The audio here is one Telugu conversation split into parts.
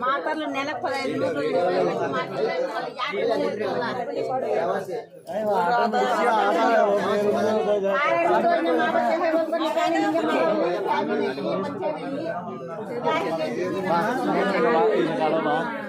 ಮಾತಾಡಲು ನೆಲಕ್ಕೆ ಪದೈದು ಮಾತಾಡಲು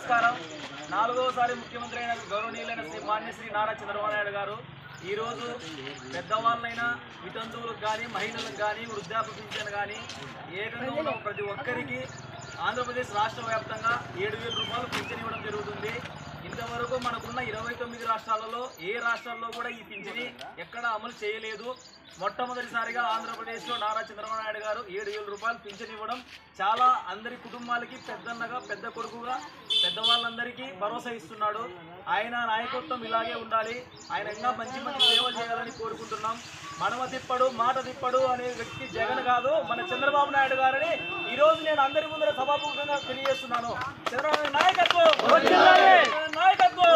నమస్కారం. నాలుగోసారి ముఖ్యమంత్రి అయిన గౌరవనీయులైన శ్రీ మాన్య శ్రీ నారా చంద్రబాబు నాయుడు గారు ఈరోజు పెద్దవాళ్ళైనా వితంతువులకు కానీ మహిళలకు కానీ వృద్ధాప్య పింఛన్ కానీ ఏకంగా ఉన్న ప్రతి ఒక్కరికి ఆంధ్రప్రదేశ్ రాష్ట్ర వ్యాప్తంగా ఏడు వేల రూపాయలు పింఛన్ ఇవ్వడం జరుగుతుంది. ఇంతవరకు మనకున్న ఇరవై తొమ్మిది రాష్ట్రాలలో ఏ రాష్ట్రాల్లో కూడా ఈ పింఛని ఎక్కడ అమలు చేయలేదు. మొట్టమొదటిసారిగా ఆంధ్రప్రదేశ్లో నారా చంద్రబాబు నాయుడు గారు ఏడు వేల రూపాయలు పింఛన్ ఇవ్వడం చాలా అందరి కుటుంబాలకి పెద్దన్నగా పెద్ద కొడుకుగా పెద్దవాళ్ళందరికీ భరోసా ఇస్తున్నాడు. ఆయన నాయకత్వం ఇలాగే ఉండాలి. ఆయన ఇంకా మంచి మంచి సేవలు చేయాలని కోరుకుంటున్నాం. మనమ తిప్పడు మాట తిప్పడు అనే వ్యక్తి జగన్ కాదు మన చంద్రబాబు నాయుడు గారని ఈ రోజు నేను అందరి ముందర సభాముఖంగా తెలియజేస్తున్నాను. చంద్రబాబు నాయకత్వం! నాయకత్వం!